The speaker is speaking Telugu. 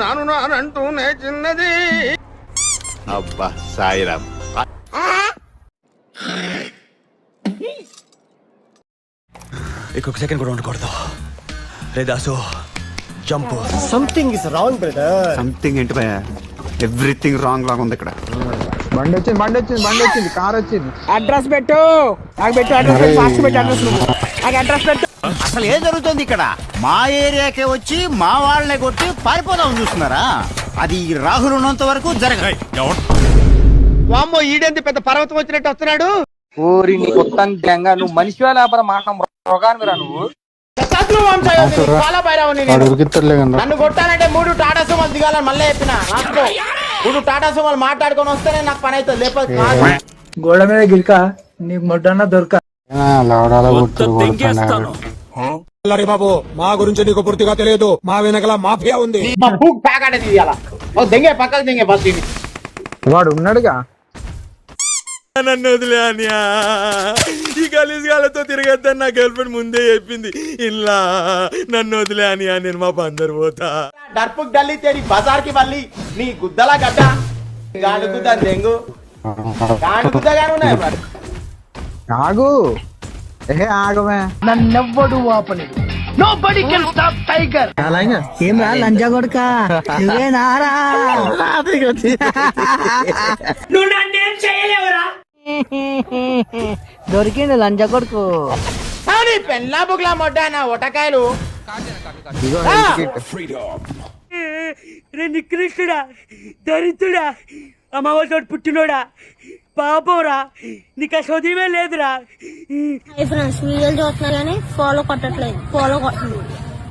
నాను నానంటూనే చిన్నది. అబ్బా సాయిరామ్ ఇంకొక సెకండ్ కూడా ఉండకూడదు. రే Dasu jump. Something is wrong brother something ఏంటి భయ ఎవ్రీథింగ్ రాంగ్ లాగా ఉంది ఇక్కడ. బండి వచ్చింది బండి వచ్చింది బండి వచ్చింది కార్ వచ్చింది అడ్రస్ పెట్టు నాకు పెట్టు. అడ్రస్ పెట్టు ఫాస్ట్ పెట్టు. అడ్రస్ నాకు అడ్రస్ పెట్టు. అసలు ఏం జరుగుతుంది ఇక్కడ? మా ఏరియాకే వచ్చి మా వాళ్ళని కొట్టి పారిపోదాం చూస్తున్నారా? అది రాహుల్ ఉన్నంత వరకు జరగదు. వామ్మో ఈడేంది పెద్ద పర్వతం వచ్చినట్టు వస్తున్నాడు? ఊరి నీ కొత్త గంగ నువ్వు మనిషి లేకపోతే మాట రోగానివిరా నువ్వు. నన్ను కొట్టానంటే మూడు టాటా సుమలు దిగాలని మళ్ళీ చెప్పిన? మూడు టాటా సుమలు మాట్లాడుకొని వస్తేనే నాకు పని అవుతుంది లేకపోతే. గోడ మీద గిరిక నీకు మొట్టన్న దొరక. బాబు మా గురించి నీకు పూర్తిగా తెలియదు. మా వెనకల మాఫియా ఉంది. దెంగే పక్కకు దెంగే ఇది. వాడు ఉన్నాడుగా? నన్ను వదిలే అనియా. ఈ గలీజ్ గాలతో తిరగద్దని నా గర్ల్ ఫ్రెండ్ ముందే చెప్పింది. ఇలా నన్ను వదిలే అనియా నేను మా బందరు పోతా. డర్పుక్ డల్లి తేడి బజార్కి మళ్ళీ నీ గుద్దల గడ్డ. గాడు గుద్ద దెంగు గాడు గుద్దగానే ఉన్నాయి ఆగు. ఏ ఆగమే నన్నెవ్వడు ఆపలేడు ఏం రా లంజా కొడుక? నువ్వేనారా దొరికిండు లంజా కొడుకు. అవును పెన్లా బుక్లా మొడ్డా నా ఒటకాయలు! రే నికృష్టుడా దరిద్రుడా అమ్మవారితో పుట్టినోడా? పాపోరా. నీకు ఆ చదివే లేదురా. ఫ్రెండ్స్ వీడియోలు చూస్తున్నా కానీ ఫాలో కొట్టట్లేదు. ఫాలో కొట్టలేదు